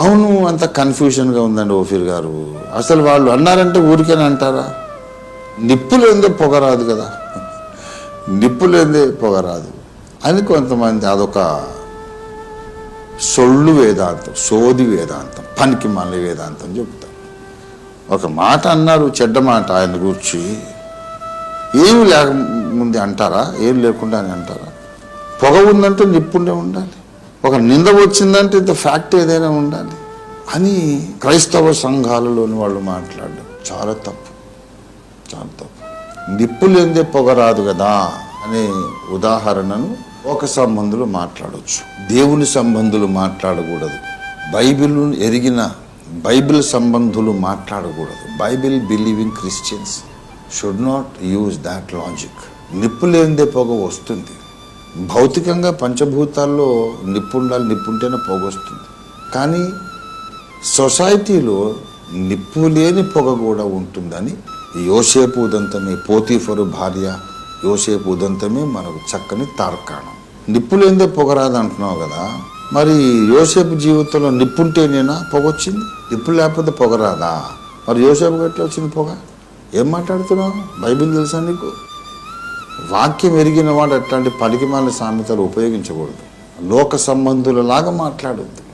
అవును అంత కన్ఫ్యూషన్గా ఉందండి ఓఫీర్ గారు. అసలు వాళ్ళు అన్నారంటే ఊరికేనే అంటారా? నిప్పు లేదే పొగ రాదు కదా. నిప్పు లేదే పొగ రాదు అని కొంతమంది అదొక సొళ్ళు వేదాంతం సోది వేదాంతం పనికి మళ్ళీ వేదాంతం చెప్తారు. ఒక మాట అన్నారు చెడ్డ మాట ఆయన గురించి. ఏమి లేకముందే అంటారా? ఏం లేకుండా అని అంటారా? పొగ ఉందంటే నిప్పుండే ఉండాలి. ఒక నింద వచ్చిందంటే ఇంత ఫ్యాక్ట్ ఏదైనా ఉండాలి. అని క్రైస్తవ సంఘాలలోని వాళ్ళు మాట్లాడడం చాలా తప్పు. చాలా తప్పు. నిప్పు లేనిదే పొగ రాదు కదా అనే ఉదాహరణను ఒక సంబంధులు మాట్లాడవచ్చు దేవుని సంబంధులు మాట్లాడకూడదు. బైబిల్ ఎరిగిన బైబిల్ సంబంధులు మాట్లాడకూడదు. Bible believing Christians should not use that logic. నిప్పు లేనిదే పొగ వస్తుంది. భౌతికంగా పంచభూతాల్లో నిప్పుండాలి నిప్పుంటేనే నిప్పు పొగ వస్తుంది కానీ సొసైటీలో నిప్పు లేని పొగ కూడా ఉంటుందని యోసేపు ఉదంతమే పోతీఫరు భార్య యోసేపు ఉదంతమే మనకు చక్కని తార్కాణం. నిప్పు లేనిదే పొగ రాదంటున్నావు కదా మరి యోసేపు జీవితంలో నిప్పుంటేనేనా పొగ వచ్చింది? నిప్పు లేకపోతే పొగ రాదా? మరి యోసేపు గట్ల వచ్చింది పొగ? ఏం మాట్లాడుతున్నావు? బైబిల్ తెలుసా నీకు? వాక్యం ఎరిగిన వాడు అట్లాంటి పలికిమాల సామెతలు ఉపయోగించకూడదు. లోక సంబంధులలాగా మాట్లాడద్దు.